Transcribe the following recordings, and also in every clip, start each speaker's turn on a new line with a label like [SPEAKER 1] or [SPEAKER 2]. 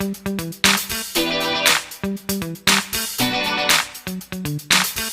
[SPEAKER 1] Thank you.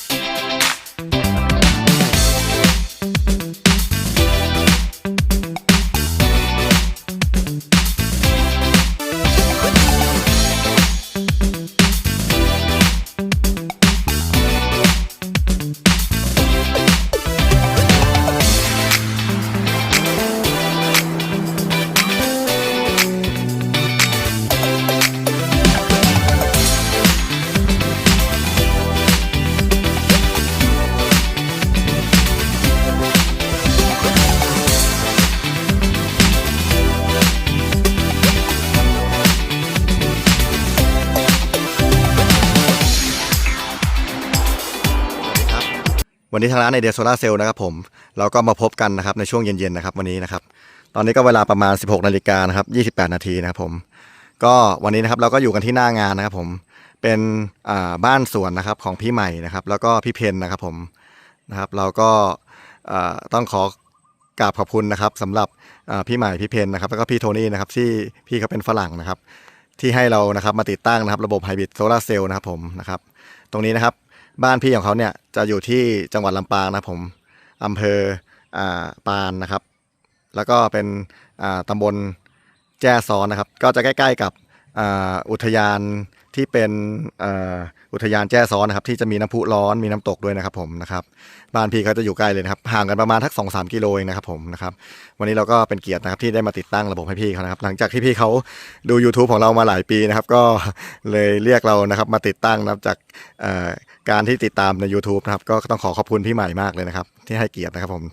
[SPEAKER 1] วันนี้ทางร้านในเดียโซล่าเซลล์นะครับผมเราก็มาพบกันนะครับในช่วงเย็นๆนะครับวันนี้นะครับตอนนี้ก็เวลาประมาณ 16นาฬิกานะครับ28 นาทีนะครับผมก็วันนี้นะครับเราก็อยู่กันที่หน้างานนะครับผมเป็นบ้านสวนนะครับของพี่ใหม่นะครับ แล้วก็พี่เพนนะครับผมนะครับ เราก็ต้องขอกราบขอบคุณนะครับสำหรับพี่ใหม่พี่เพนนะครับแล้วก็พี่โทนี่นะครับที่พี่เขาเป็นฝรั่งนะครับ ที่ให้เรานะครับมาติดตั้งนะครับ ระบบไฮบริดโซลาเซลล์นะครับผมนะครับ ตรงนี้นะครับ บ้านพี่ของเขาเนี่ยจะอยู่ที่จังหวัดลำปางนะผมอำเภออ่าปานนะครับ แล้วก็เป็นอ่าตำบลแจ้ซ้อนนะครับ ก็จะใกล้ ๆ กับอ่าอุทยานที่เป็นอ่าอุทยานแจ้ซ้อนนะครับ ที่จะมีน้ำพุร้อนมีน้ำตกด้วยนะครับผมนะครับบ้านพี่เขาจะอยู่ใกล้เลยนะครับห่างกันประมาณทักสองสามกิโลเองนะครับผมนะครับวันนี้เราก็เป็นเกียรตินะครับที่ได้มาติดตั้งระบบให้พี่เขานะครับ หลังจากที่พี่เขาดู YouTube ของเรามาหลายปีนะครับ ก็เลยเรียกเรานะครับมาติดตั้งนะครับจากอ่อ การที่ติดตามใน YouTube นะครับก็ต้องขอขอบคุณพี่ใหม่มากเลยนะครับที่ให้เกียรตินะครับผม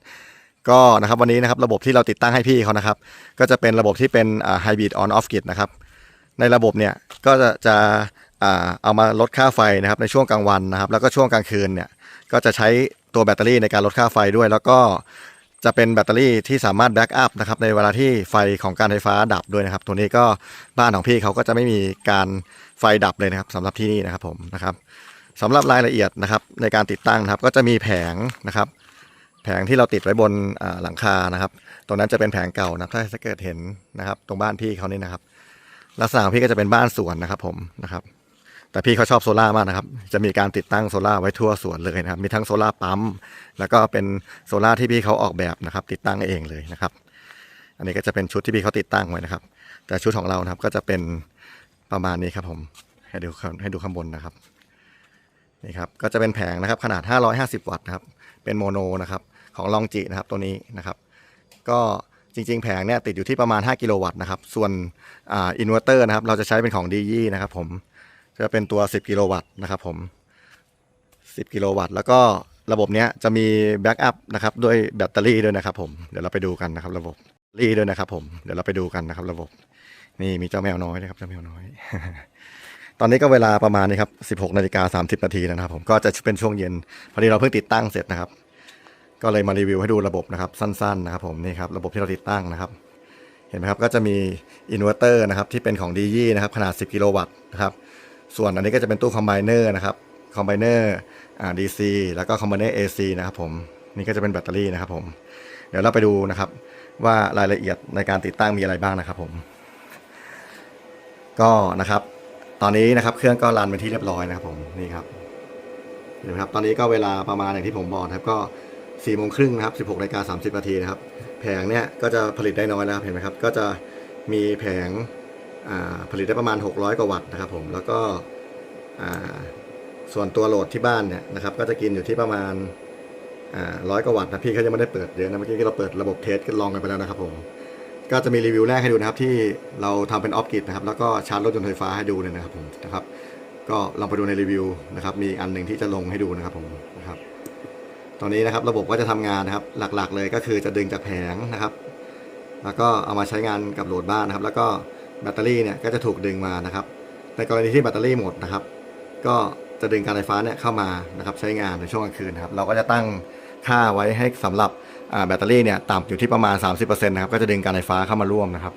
[SPEAKER 1] ก็นะครับวันนี้นะครับระบบที่เราติดตั้งให้พี่เขานะครับ ก็จะเป็นระบบที่เป็นไฮบริดออนออฟกิดนะครับในระบบเนี่ยก็จะจะเอามาลดค่าไฟนะครับในช่วงกลางวันนะครับ แล้วก็ช่วงกลางคืนเนี่ยก็จะใช้ตัวแบตเตอรี่ในการลดค่าไฟด้วย แล้วก็จะเป็นแบตเตอรี่ที่สามารถแบ็กอัพนะครับในเวลาที่ไฟของการไฟฟ้าดับด้วยนะครับ ตัวนี้ก็บ้านของพี่เขาก็จะไม่มีการไฟดับเลยนะครับสำหรับที่นี่นะครับผมนะครับ สำหรับรายละเอียดนะครับในการติดตั้งนะครับ ก็จะมีแผงนะครับ แผงที่เราติดไว้บนหลังคานะครับ ตรงนั้นจะเป็นแผงเก่านะถ้าเกิดเห็นนะครับ ตรงบ้านพี่เขานี่นะครับ ลักษณะพี่ก็จะเป็นบ้านสวนนะครับ ผมนะครับ แต่พี่เขาชอบโซล่ามากนะครับ จะมีการติดตั้งโซล่าไว้ทั่วสวนเลยนะครับ มีทั้งโซล่าปั๊มแล้วก็เป็นโซล่าที่พี่เขาออกแบบนะครับ ติดตั้งเองเลยนะครับ อันนี้ก็จะเป็นชุดที่พี่เขาติดตั้งไว้นะครับ แต่ชุดของเรานะครับก็จะเป็นประมาณนี้ครับผม ให้ดูให้ดูข้างบนนะครับ นี่ครับก็จะเป็นแผงนะครับขนาด 550 วัตต์นะครับเป็นโมโนนะครับของลองจินะครับตัวนี้นะครับ ก็จริง ๆ แผงเนี่ยติดอยู่ที่ประมาณ 5 กิโลวัตต์นะครับ ส่วนอ่าอินเวอร์เตอร์นะครับ เราจะใช้เป็นของดียี่นะครับผมจะเป็นตัว 10 กิโลวัตต์นะครับผม 10 กิโลวัตต์ แล้วก็ระบบเนี้ยจะมีแบ็กอัพนะครับด้วยแบตเตอรี่ด้วยนะครับผม เดี๋ยวเราไปดูกันนะครับ ระบบรีด้วยนะครับผม เดี๋ยวเราไปดูกันนะครับ ระบบ นี่มีเจ้าแมวน้อยนะครับเจ้าแมวน้อย อนนี้ก็เวลาประมาณนี้ครับ 16นาฬิกา30นาทีนะครับ ผมก็จะเป็นช่วงเย็น พอดีเราเพิ่งติดตั้งเสร็จนะครับ ก็เลยมารีวิวให้ดูระบบนะครับ สั้นๆนะครับ ผมนี่ครับระบบที่เราติดตั้งนะครับ เห็นไหมครับก็จะมีอินเวอร์เตอร์นะครับที่เป็นของดียี่นะครับขนาด 10 กิโลวัตต์นะครับส่วนอันนี้ก็จะเป็นตู้คอมไบเนอร์นะครับคอมไบเนอร์อ่าดีซีแล้วก็คอมไบเนอร์เอซีนะครับผมนี่ก็จะเป็นแบตเตอรี่นะครับผมเดี๋ยวเราไปดูนะครับว่ารายละเอียดในการติดตั้งมีอะไรบ้างนะครับผม ก็นะครับ ตอนนี้นะครับเครื่องก็รันเป็นที่เรียบร้อยนะครับผมนี่ครับเห็นไหมครับตอนนี้ก็เวลาประมาณอย่างที่ผมบอกนะครับก็4โมงครึ่งนะครับ16นาฬิกา30นาทีนะครับแผงเนี่ยก็จะผลิตได้น้อยแล้วครับเห็นไหมครับก็จะมีแผงอ่าผลิตได้ประมาณ 600 กว่าวัตต์นะครับผมแล้วก็อ่าส่วนตัวโหลดที่บ้านเนี่ยนะครับก็จะกินอยู่ที่ประมาณร้อยกว่าวัตต์นะพี่เขายังไม่ได้เปิดเยอะนะเมื่อกี้ที่เราเปิดระบบเทสกันลองกันไปแล้วนะครับผม ก็จะมีรีวิวแรกให้ดูนะครับที่เราทำเป็นออฟกิดนะครับแล้วก็ชาร์จรถยนต์ไฟฟ้าให้ดูเลยนะครับผมนะครับก็ลองไปดูในรีวิวนะครับมีอันหนึ่งที่จะลงให้ดูนะครับผมนะครับตอนนี้นะครับระบบก็จะทำงานนะครับหลักๆ เลยก็คือจะดึงจากแผงนะครับ แล้วก็เอามาใช้งานกับโหลดบ้านนะครับ แล้วก็แบตเตอรี่เนี่ยก็จะถูกดึงมานะครับในกรณีที่แบตเตอรี่หมดนะครับ ก็จะดึงการไฟฟ้าเนี่ยเข้ามานะครับใช้งานในช่วงกลางคืนนะครับเราก็จะตั้งค่าไว้ให้สำหรับ แบตเตอรี่เนี่ยต่ำอยู่ที่ประมาณ 30%นะครับก็จะดึงการไฟฟ้าเข้ามาร่วมนะครับ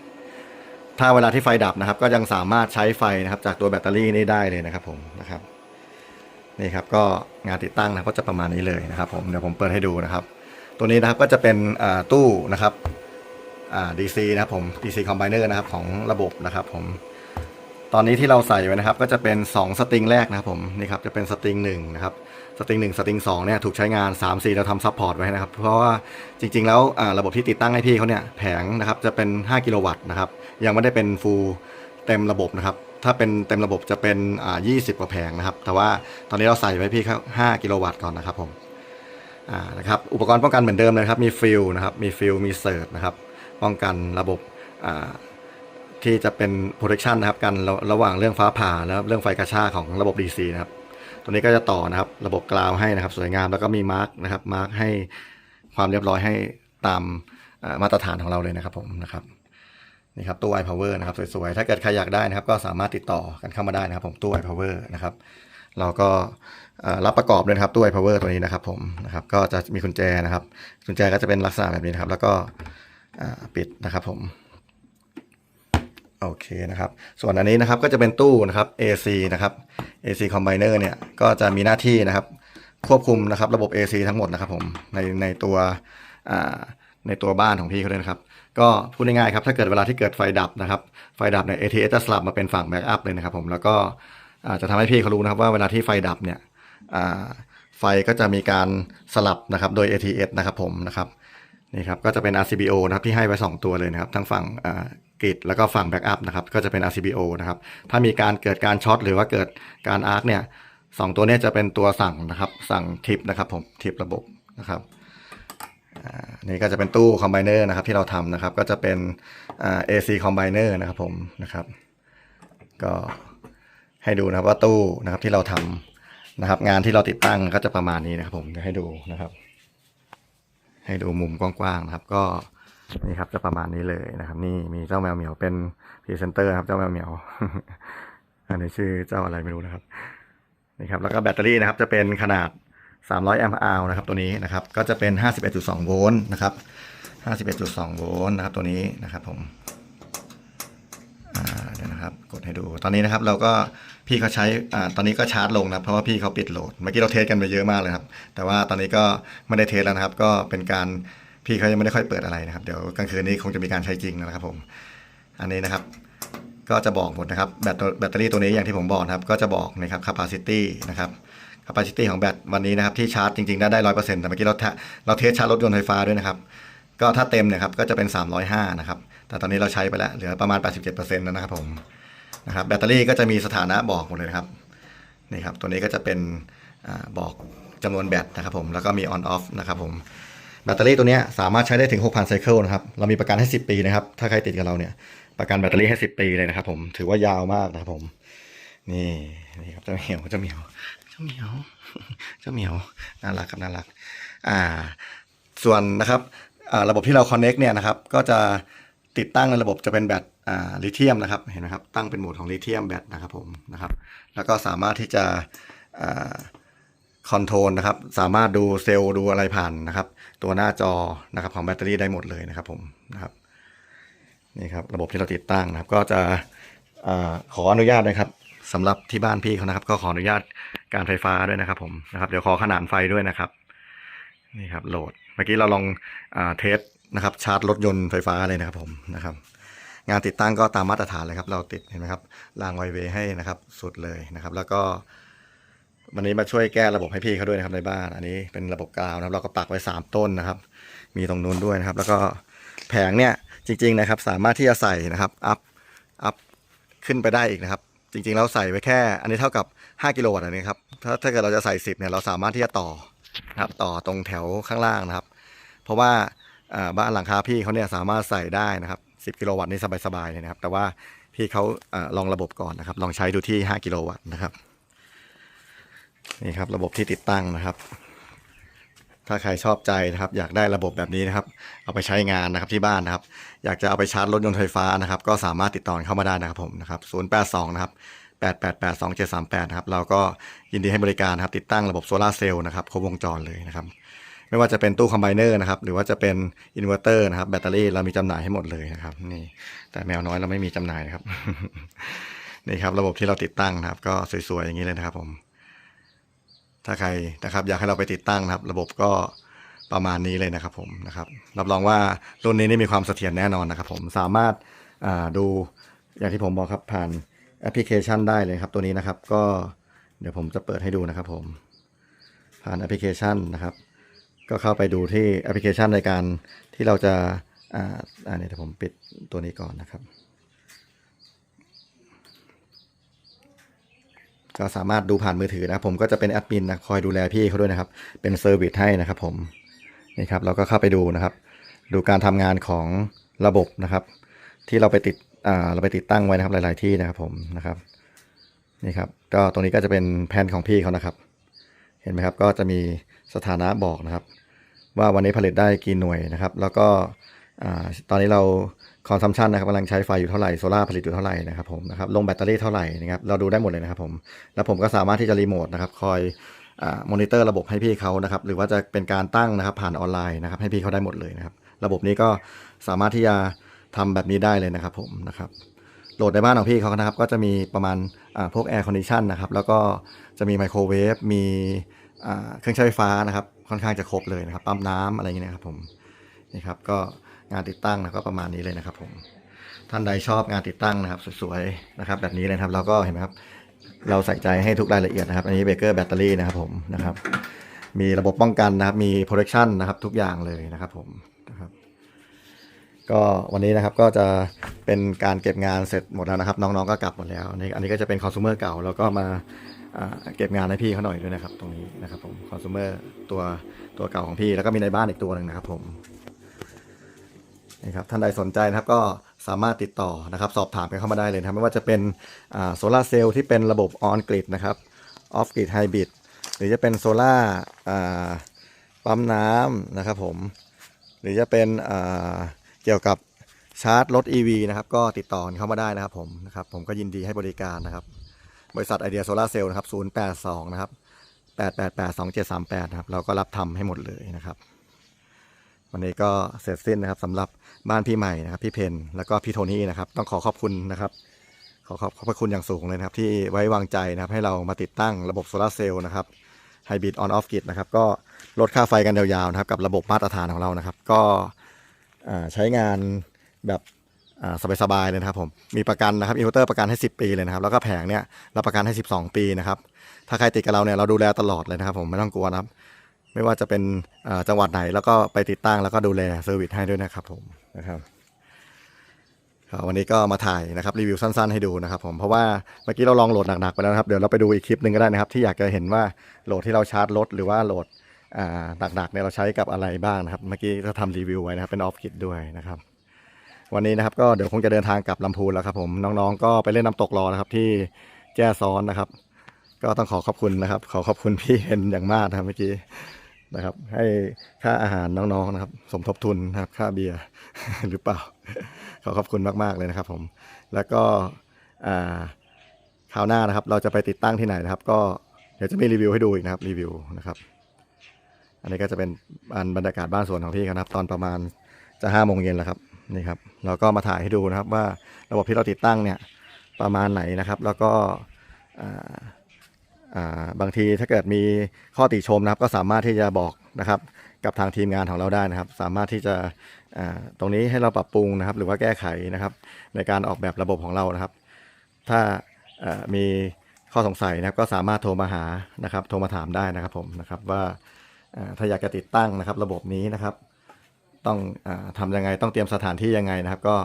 [SPEAKER 1] ถ้าเวลาที่ไฟดับนะครับ ก็ยังสามารถใช้ไฟนะครับ จากตัวแบตเตอรี่นี้ได้เลยนะครับผมนะครับนี่ครับก็งานติดตั้งนะก็จะประมาณนี้เลยนะครับ ผมเดี๋ยวผมเปิดให้ดูนะครับ ตัวนี้นะครับก็จะเป็นตู้นะครับอ่า DC นะครับผม DC combiner นะครับของระบบนะครับผมตอนนี้ที่เราใส่ไว้นะครับ ก็จะเป็น 2 สตริงแรกนะครับผมนี่ครับจะเป็นสตริงหนึ่งนะครับ สตริงหนึ่งสตริงสองเนี่ยถูกใช้งาน 3 4 เราทำซัพพอร์ตไว้นะครับ เพราะว่าจริง ๆ แล้วระบบที่ติดตั้งให้พี่เขาเนี่ยแผงนะครับจะเป็น 5 กิโลวัตต์นะครับ ยังไม่ได้เป็นฟูลเต็มระบบนะครับ ถ้าเป็นเต็มระบบจะเป็นอ่า20 กว่าแผงนะครับ แต่ว่าตอนนี้เราใส่ไว้พี่เขา5กิโลวัตต์ก่อนนะครับผมอ่านะครับอุปกรณ์ป้องกันเหมือนเดิมเลยครับมีฟิลนะครับมีฟิลมีเซิร์ตนะครับป้องกันระบบอ่าที่จะเป็น protection นะครับกันระระหว่างเรื่องฟ้าผ่าแล้วเรื่องไฟกระชากของระบบ DC นะครับ ตัวนี้ก็จะต่อนะครับ ระบบกราวให้นะครับ สวยงามแล้วก็มีมาร์กนะครับมาร์กให้ความเรียบร้อยให้ตามมาตรฐานของเราเลยนะครับผมนะครับนี่ครับตู้ iPower นะครับสวยๆ ถ้าเกิดใครอยากได้นะครับ ก็สามารถติดต่อกันเข้ามาได้นะครับ ผมตู้ iPower นะครับเราก็รับประกอบด้วยครับตู้ iPower ตัวนี้นะครับ ผมนะครับ ก็จะมีกุญแจนะครับกุญแจก็จะเป็นลักษณะแบบนี้นะครับ แล้วก็ปิดนะครับผม โอเคนะครับ ส่วนอันนี้นะครับก็จะเป็นตู้นะครับ AC นะครับ AC combiner เนี่ยก็จะมีหน้าที่นะครับ ควบคุมนะครับระบบ AC ทั้งหมดนะครับผมในในตัวในตัวบ้านของพี่เขาเลยนะครับ ก็พูดง่ายๆครับถ้าเกิดเวลาที่เกิดไฟดับนะครับ ไฟดับเนี่ย ATS จะสลับมาเป็นฝั่งแบ็กอัพเลยนะครับผมแล้วก็จะทำให้พี่เขารู้นะครับว่าเวลาที่ไฟดับเนี่ยไฟก็จะมีการสลับนะครับโดย ATS นะครับผมนะครับนี่ครับก็จะเป็น RCBO นะครับที่ให้ไว้ 2 ตัวเลยนะครับ ทั้งฝั่ง กริดแล้วก็ฝั่งแบ็กอัพนะครับก็จะเป็น RCBO นะครับถ้ามีการเกิดการช็อตหรือว่าเกิดการอาร์คเนี่ยสองตัวนี้จะเป็นตัวสั่งนะครับสั่งทิปนะครับผมทิประบบนะครับนี่ก็จะเป็นตู้คอมไบเนอร์นะครับที่เราทำนะครับก็จะเป็น AC combiner นะครับผมนะครับก็ให้ดูนะครับว่าตู้นะครับที่เราทำนะครับ งานที่เราติดตั้งก็จะประมาณนี้นะครับผมเดี๋ยวให้ดูนะครับ ให้ดูมุมกว้างๆนะครับ ก็ นี่ครับจะประมาณนี้เลยนะครับ นี่มีเจ้าแมวเหมียวเป็นพรีเซนเตอร์ครับเจ้าแมวเหมียว อันนี้ชื่อเจ้าอะไรไม่รู้นะครับนี่ครับแล้วก็แบตเตอรี่นะครับจะเป็นขนาด 300 แอมป์อนะครับตัวนี้นะครับ ก็จะเป็น 51.2 โวลต์นะครับ 51.2 โวลต์นะครับตัวนี้นะครับผมเดี๋ยวนะครับกดให้ดูตอนนี้นะครับเราก็พี่เขาใช้อ่าตอนนี้ก็ชาร์จลงนะเพราะว่าพี่เขาปิดโหลด เมื่อกี้เราเทสกันไปเยอะมากเลยครับ แต่ว่าตอนนี้ก็ไม่ได้เทสแล้วนะครับ ก็เป็นการ พี่เขายังไม่ได้ค่อยเปิดอะไรนะครับ เดี๋ยวกลางคืนนี้คงจะมีการใช้จริงนะครับผม อันนี้นะครับ ก็จะบอกหมดนะครับแบตตัวแบตเตอรี่ตัวนี้อย่างที่ผมบอกนะครับ ก็จะบอกนะครับ capacity นะครับ capacity ของแบตวันนี้นะครับที่ชาร์จจริงๆ ได้ได้ร้อยเปอร์เซ็นต์แต่เมื่อกี้เราแทเราเทสชาร์จรถยนต์ไฟฟ้าด้วยนะครับ ก็ถ้าเต็มเนี่ยครับก็จะเป็น 305 นะครับ แต่ตอนนี้เราใช้ไปแล้วเหลือประมาณ 87%แล้วนะครับผมนะครับแบตเตอรี่ก็จะมีสถานะบอกหมดเลยนะครับนี่ครับตัวนี้ก็จะเป็นอบอกจำนวนแบตนะครับผมแล้วก็มี on off นะครับผม แบตเตอรี่ตัวนี้สามารถใช้ได้ถึง 6,000ไซเคิลนะครับ เรามีประกันให้ 10 ปีนะครับ ถ้าใครติดกับเราเนี่ย ประกันแบตเตอรี่ให้ 10 ปีเลยนะครับ ผม ถือว่ายาวมากนะครับผม นี่นี่ครับเจ้าเหมียวเจ้าเหมียวเจ้าเหมียวเจ้าเหมียว น่ารักครับน่ารัก อ่า ส่วนนะครับอ่าระบบที่เรา connect เนี่ยนะครับ ก็จะติดตั้งในระบบจะเป็นแบตอ่าลิเธียมนะครับ เห็นไหมครับ ตั้งเป็นโหมดของลิเธียมแบตนะครับผม นะครับ แล้วก็สามารถที่จะอ่า คอนโทรลนะครับ สามารถดูเซลล์ดูอะไรผ่านนะครับ ตัวหน้าจอนะครับของแบตเตอรี่ได้หมดเลยนะครับผมนะครับนี่ครับระบบที่เราติดตั้งนะครับ ก็จะอขออนุญาตนะครับสำหรับที่บ้านพี่เขานะครับ ก็ขออนุญาตการไฟฟ้าด้วยนะครับ ผมนะครับเดี๋ยวขอขนานไฟด้วยนะครับนี่ครับโหลดเมื่อกี้เราลองอเทสนะครับ ชาร์จรถยนต์ไฟฟ้าเลยนะครับ ผมนะครับ งานติดตั้งก็ตามมาตรฐานเลยครับ เราติดเห็นไหมครับรางไวเวให้นะครับ สุดเลยนะครับ แล้วก็ วันนี้มาช่วยแก้ระบบให้พี่เขาด้วยนะครับในบ้าน อันนี้เป็นระบบกาวนะครับ เราก็ปักไว้สามต้นนะครับ มีตรงนู้นด้วยนะครับ แล้วก็แผงเนี่ยจริง ๆนะครับ สามารถที่จะใส่นะครับอัพอัพขึ้นไปได้อีกนะครับ จริงๆแล้วใส่ไว้แค่ อันนี้เท่ากับ 5 กิโลวัตต์อันนี้ครับถ้าถ้าเกิดเราจะใส่ 10เนี่ยเราสามารถที่จะต่อนะครับต่อตรงแถวข้างล่างนะครับ เพราะว่าบ้านหลังคาพี่เขาเนี่ยสามารถใส่ได้นะครับ 10 กิโลวัตต์นี่สบายๆเลยนะครับ แต่ว่าพี่เขาอาลองระบบก่อนนะครับ ลองใช้ดูที่ 5 กิโลวัตต์นะครับ นี่ครับระบบที่ติดตั้งนะครับ ถ้าใครชอบใจนะครับ อยากได้ระบบแบบนี้นะครับ เอาไปใช้งานนะครับที่บ้านนะครับ อยากจะเอาไปชาร์จรถยนต์ไฟฟ้านะครับ ก็สามารถติดต่อเข้ามาได้นะครับผมนะครับ082นะครับ888 2738นะครับเราก็ยินดีให้บริการนะครับ ติดตั้งระบบโซลาเซลล์นะครับครบวงจรเลยนะครับ ไม่ว่าจะเป็นตู้คอมไบเนอร์นะครับ หรือว่าจะเป็นอินเวอร์เตอร์นะครับ แบตเตอรี่เรามีจำหน่ายให้หมดเลยนะครับ นี่ แต่แมวน้อยเราไม่มีจำหน่ายนะครับนี่ครับระบบที่เราติดตั้งนะครับ ก็สวยๆอย่างนี้เลยนะครับผม ถ้าใครนะครับอยากให้เราไปติดตั้งนะครับ ระบบก็ประมาณนี้เลยนะครับผมนะครับรับรองว่ารุ่นนี้นี่มีความเสถียรแน่นอนนะครับ ผมสามารถดูอย่างที่ผมบอกครับผ่านแอปพลิเคชันได้เลยครับตัวนี้นะครับ ก็เดี๋ยวผมจะเปิดให้ดูนะครับผมผ่านแอปพลิเคชันนะครับ ก็เข้าไปดูที่แอปพลิเคชันในการที่เราจะอ่าอ่าเนี่ยเดี๋ยวผมปิดตัวนี้ก่อนนะครับ ก็สามารถดูผ่านมือถือนะครับผมก็จะเป็นแอดมินนะคอยดูแลพี่เขาด้วยนะครับ เป็นเซอร์วิสให้นะครับผมนี่ครับเราก็เข้าไปดูนะครับ ดูการทำงานของระบบนะครับ ที่เราไปติดอ่าเราไปติดตั้งไว้นะครับหลาย ๆที่นะครับผมนะครับนี่ครับก็ตรงนี้ก็จะเป็นแผนของพี่เขานะครับ เห็นไหมครับก็จะมีสถานะบอกนะครับ ว่าวันนี้ผลิตได้กี่หน่วยนะครับ แล้วก็อ่าตอนนี้เรา คอนซัมชันนะครับกำลังใช้ไฟอยู่เท่าไหร่โซลาร์ผลิตอยู่เท่าไหร่นะครับผมนะครับลงแบตเตอรี่เท่าไหร่นะครับเราดูได้หมดเลยนะครับผมแล้วผมก็สามารถที่จะรีโมทนะครับคอยมอนิเตอร์ระบบให้พี่เขานะครับหรือว่าจะเป็นการตั้งนะครับผ่านออนไลน์นะครับให้พี่เขาได้หมดเลยนะครับระบบนี้ก็สามารถที่จะทำแบบนี้ได้เลยนะครับผมนะครับโหลดในบ้านของพี่เขานะครับก็จะมีประมาณอ่าพวกแอร์คอนดิชันนะครับแล้วก็จะมีไมโครเวฟมีอ่าเครื่องใช้ไฟฟ้านะครับค่อนข้างจะครบเลยนะครับปั๊มน้ำอะไรอย่างเงี้ยนะครับผมนี่ครับก็ งานติดตั้งนะก็ประมาณนี้เลยนะครับผมท่านใดชอบงานติดตั้งนะครับสวยๆนะครับ แบบนี้เลยครับเราก็เห็นไหมครับ เราใส่ใจให้ทุกรายละเอียดนะครับ อันนี้เบเกอร์แบตเตอรี่นะครับผมนะครับ มีระบบป้องกันนะครับ มี protection นะครับทุกอย่างเลยนะครับผมนะครับก็วันนี้นะครับก็จะเป็นการเก็บงานเสร็จหมดแล้วนะครับ น้องๆก็กลับหมดแล้วนี่อันนี้ก็จะเป็นคอน sumer เก่าแล้วก็มาอ่าเก็บงานให้พี่เขาหน่อยด้วยนะครับ ตรงนี้นะครับผมคอน sumer ตัวตัวเก่าของพี่แล้วก็มีในบ้านอีกตัวหนึ่งนะครับผม นี่ครับท่านใดสนใจนะครับก็สามารถติดต่อนะครับ สอบถามกันเข้ามาได้เลยนะครับไม่ว่าจะเป็นโซลาเซลล์ที่เป็นระบบออนกริดนะครับออฟกริดไฮบริดหรือจะเป็นโซลาปั๊มน้ำนะครับผมหรือจะเป็นเกี่ยวกับชาร์จรถ EV นะครับก็ติดต่อเข้ามาได้นะครับผมนะครับผมก็ยินดีให้บริการนะครับ บริษัทไอเดียโซลาเซลล์นะครับ082นะครับ888 2738นะครับเราก็รับทำให้หมดเลยนะครับ วันนี้ก็เสร็จสิ้นนะครับสำหรับบ้านพี่ใหม่นะครับ พี่เพนแล้วก็พี่โทนี่นะครับ ต้องขอขอบคุณนะครับ ขอขอบขอบพระคุณอย่างสูงเลยนะครับ ที่ไว้วางใจนะครับ ให้เรามาติดตั้งระบบโซลาเซลล์นะครับไฮบริดออนออฟกิดนะครับ ก็ลดค่าไฟกันยาวๆนะครับ กับระบบมาตรฐานของเรานะครับ ก็ใช้งานแบบสบายๆเลยนะครับผมมีประกันนะครับอินเวอร์เตอร์ประกันให้ 10 ปีเลยนะครับ แล้วก็แผงเนี่ยรับประกันให้ 12 ปีนะครับ ถ้าใครติดกับเราเนี่ยเราดูแลตลอดเลยนะครับผมไม่ต้องกลัวนะครับ ไม่ว่าจะเป็นจังหวัดไหนแล้วก็ไปติดตั้งแล้วก็ดูแลเซอร์วิสให้ด้วยนะครับผมนะครับวันนี้ก็มาถ่ายนะครับรีวิวสั้นๆให้ดูนะครับผมเพราะว่าเมื่อกี้เราลองโหลดหนักๆไปแล้วนะครับเดี๋ยวเราไปดูอีกคลิปหนึ่งก็ได้นะครับ ที่อยากจะเห็นว่าโหลดที่เราชาร์จรถหรือว่าโหลดหนักๆเนี่ยเราใช้กับอะไรบ้างนะครับ เมื่อกี้เราทำรีวิวไว้นะครับเป็นออฟคิดด้วยนะครับวันนี้นะครับก็เดี๋ยวคงจะเดินทางกลับลำพูนแล้วครับผมน้องๆ ก็ไปเล่นน้ำตกรอนะครับที่แจ้ซ้อนนะครับ ก็ต้องขอขอบคุณนะครับ ขอขอบคุณพี่เห็นอย่างมากนะครับเมื่อกี้ นะครับ ให้ค่าอาหารน้องๆนะครับ สมทบทุนนะครับ ค่าเบียร์หรือเปล่า ขอขอบคุณมากๆเลยนะครับผม แล้วก็คราวหน้านะครับ เราจะไปติดตั้งที่ไหนนะครับ ก็เดี๋ยวจะมีรีวิวให้ดูอีกนะครับรีวิวนะครับ อันนี้ก็จะเป็นอันบรรยากาศบ้านสวนของพี่นะครับ ตอนประมาณจะห้าโมงเย็นแล้วครับนี่ครับเราก็มาถ่ายให้ดูนะครับว่าระบบที่เราติดตั้งเนี่ยประมาณไหนนะครับ แล้วก็ บางทีถ้าเกิดมีข้อติชมนะครับ ก็สามารถที่จะบอกนะครับ กับทางทีมงานของเราได้นะครับ สามารถที่จะตรงนี้ให้เราปรับปรุงนะครับ หรือว่าแก้ไขนะครับ ในการออกแบบระบบของเรานะครับ ถ้ามีข้อสงสัยนะครับ ก็สามารถโทรมาหานะครับ โทรมาถามได้นะครับผมนะครับว่าถ้าอยากจะติดตั้งนะครับ ระบบนี้นะครับ ต้องอทำยังไงต้องเตรียมสถานที่ยังไงนะครับ ก็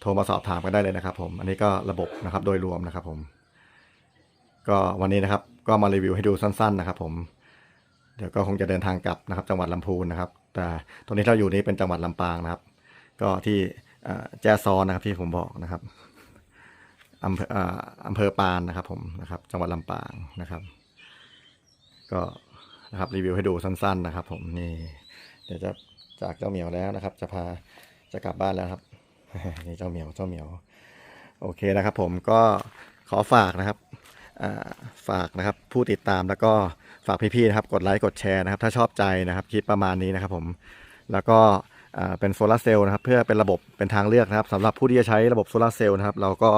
[SPEAKER 1] โทรมาสอบถามกันได้เลยนะครับ ผม อันนี้ก็ระบบนะครับโดยรวมนะครับผม ก็วันนี้นะครับก็มารีวิวให้ดูสั้น ๆนะครับ ผม เดี๋ยวก็คงจะเดินทางกลับนะครับ จังหวัดลำพูนนะครับ แต่ตรงนี้เราอยู่นี้เป็นจังหวัดลำปางนะครับ ก็ที่แจ้ซอนนะครับที่ผมบอกนะครับอำเภออำเภอปานนะครับ ผมนะครับ จังหวัดลำปางนะครับ ก็นะครับรีวิวให้ดูสั้น ๆนะครับ ผมนี่ เดี๋ยวจะจากเจ้าเหมียวแล้วนะครับ จะพาจะกลับบ้านแล้วครับนี่เจ้าเหมียวเจ้าเหมียว โอเคนะครับ ผมก็ขอฝากนะครับ ฝากนะครับผู้ติดตามแล้วก็ฝากพี่ๆนะครับกดไลค์กดแชร์นะครับ ถ้าชอบใจนะครับคลิปประมาณนี้นะครับผมแล้วก็เป็นโซลาร์เซลล์นะครับเพื่อเป็นระบบเป็นทางเลือกนะครับสำหรับผู้ที่จะใช้ระบบโซลาร์เซลล์นะครับเราก็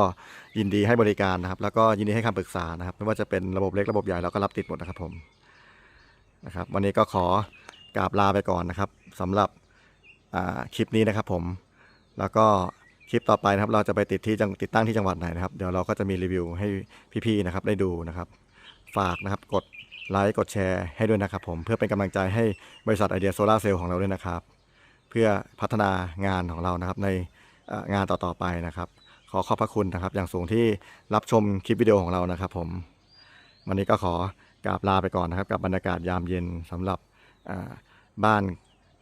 [SPEAKER 1] ยินดีให้บริการนะครับ แล้วก็ยินดีให้คำปรึกษานะครับ ไม่ว่าจะเป็นระบบเล็กระบบใหญ่เราก็รับติดหมดนะครับผมนะครับ วันนี้ก็ขอกราบลาไปก่อนนะครับสำหรับคลิปนี้นะครับผมแล้วก็ คลิปต่อไปนะครับ เราจะไปติดที่จังติดตั้งที่จังหวัดไหนนะครับ เดี๋ยวเราก็จะมีรีวิวให้พี่ๆนะครับได้ดูนะครับ ฝากนะครับกดไลค์กดแชร์ให้ด้วยนะครับ ผมเพื่อเป็นกำลังใจให้บริษัทไอเดียโซลาเซลล์ของเราด้วยนะครับ เพื่อพัฒนางานของเรานะครับในงานต่อๆไปนะครับ ขอขอบพระคุณนะครับ อย่างสูงที่รับชมคลิปวิดีโอของเรานะครับ ผม วันนี้ก็ขอกราบลาไปก่อนนะครับ กับบรรยากาศยามเย็นสำหรับบ้าน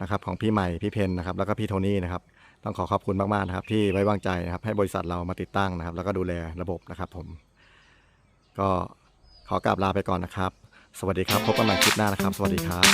[SPEAKER 1] นะครับของพี่ใหม่พี่เพนนะครับ แล้วก็พี่โทนี่นะครับ ต้องขอขอบคุณมากๆนะครับ ที่ไว้วางใจนะครับ ให้บริษัทเรามาติดตั้งนะครับ แล้วก็ดูแลระบบนะครับผม ก็ขอกราบลาไปก่อนนะครับ สวัสดีครับ พบกันใหม่คลิปหน้านะครับ สวัสดีครับ